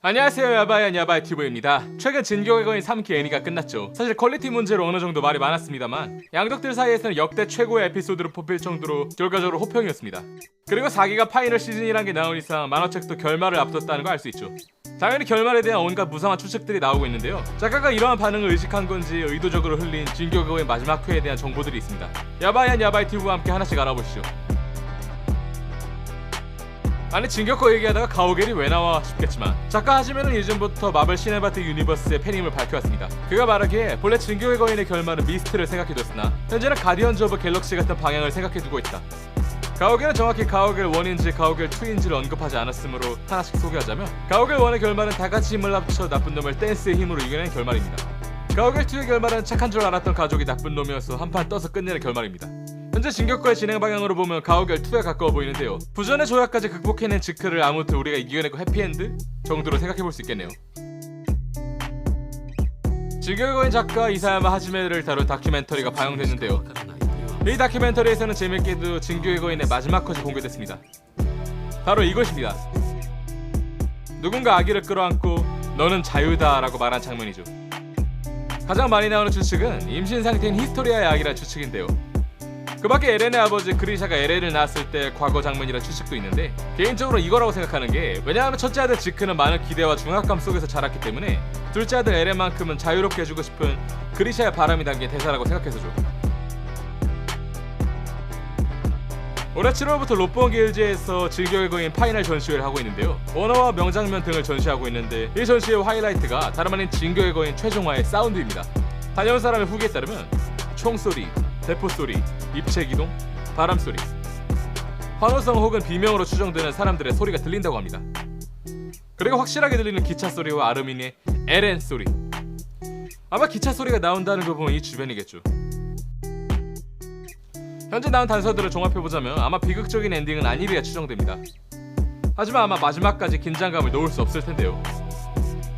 안녕하세요 야바얀 야바이 튜브입니다. 최근 진격의 거인 3기 애니가 끝났죠. 사실 퀄리티 문제로 어느 정도 말이 많았습니다만 양덕들 사이에서는 역대 최고의 에피소드로 뽑힐 정도로 결과적으로 호평이었습니다. 그리고 4기가 파이널 시즌이란 게 나온 이상 만화책도 결말을 앞뒀다는 거알수 있죠. 당연히 결말에 대한 온갖 무상한 추측들이 나오고 있는데요. 작가가 이러한 반응을 의식한 건지 의도적으로 흘린 진격의 거인 마지막 회에 대한 정보들이 있습니다. 야바얀 야바이 튜브와 함께 하나씩 알아보시죠 아니 진격거 얘기하다가 가오갤이 왜 나와 싶겠지만 작가 하지면은 예전부터 마블 시네마틱 유니버스의 팬임을 밝혀왔습니다. 그가 말하기에 본래 진격의 거인의 결말은 미스트를 생각해뒀으나 현재는 가디언즈 오브 갤럭시 같은 방향을 생각해두고 있다. 가오갤은 정확히 가오갤 1인지 가오갤 2인지를 언급하지 않았으므로 하나씩 소개하자면 가오갤 1의 결말은 다같이 힘을 합쳐 나쁜 놈을 댄스의 힘으로 이겨낸 결말입니다. 가오갤 2의 결말은 착한 줄 알았던 가족이 나쁜 놈이어서 한판 떠서 끝내는 결말입니다. 현재 진격과의 진행 방향으로 보면 가오갤 2에 가까워 보이는데요. 부전의 조약까지 극복해낸 지크를 아무튼 우리가 이겨내고 해피엔드 정도로 생각해볼 수 있겠네요. 진격의 작가 이사야마 하지메를 다룬 다큐멘터리가 방영됐는데요. 이 다큐멘터리에서는 재밌게도 진격의 거인의 마지막 컷이 공개됐습니다. 바로 이것입니다. 누군가 아기를 끌어안고 너는 자유다 라고 말한 장면이죠. 가장 많이 나오는 추측은 임신 상태인 히스토리아의 아기란 추측인데요. 그밖에 에렌의 아버지 그리샤가 에렌을 낳았을 때 과거 장면이라 추측도 있는데 개인적으로 이거라고 생각하는 게 왜냐하면 첫째 아들 지크는 많은 기대와 중압감 속에서 자랐기 때문에 둘째 아들 에렌만큼은 자유롭게 해주고 싶은 그리샤의 바람이 담긴 대사라고 생각해서죠. 올해 7월부터 로폰 길즈에서 거인 파이널 전시회를 하고 있는데요. 원어와 명장면 등을 전시하고 있는데 이 전시의 하이라이트가 다름 아닌 거인 최종화의 사운드입니다. 다녀온 사람의 후기에 따르면 총소리, 대포소리, 입체 기동, 바람 소리, 환호성 혹은 비명으로 추정되는 사람들의 소리가 들린다고 합니다. 그리고 확실하게 들리는 기차 소리와 아르민의 에렌 소리. 아마 기차 소리가 나온다는 거 보면 이 주변이겠죠. 현재 나온 단서들을 종합해보자면 아마 비극적인 엔딩은 아니리라 추정됩니다. 하지만 아마 마지막까지 긴장감을 놓을 수 없을 텐데요.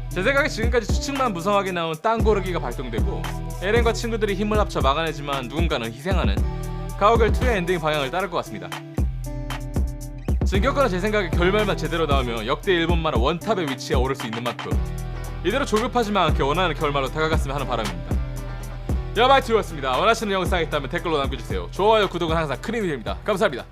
제 생각에 지금까지 추측만 무성하게 나온 땅 고르기가 발동되고 에렌과 친구들이 힘을 합쳐 막아내지만 누군가는 희생하는 가오갤 2의 엔딩 방향을 따를 것 같습니다. 진격과는 제 생각에 결말만 제대로 나오면 역대 일본 만화 원탑의 위치에 오를 수 있는 만큼 이대로 조급하지만 않게 원하는 결말로 다가갔으면 하는 바람입니다. 야바이트였습니다. 원하시는 영상이 있다면 댓글로 남겨주세요. 좋아요, 구독은 항상 큰 힘이 됩니다. 감사합니다.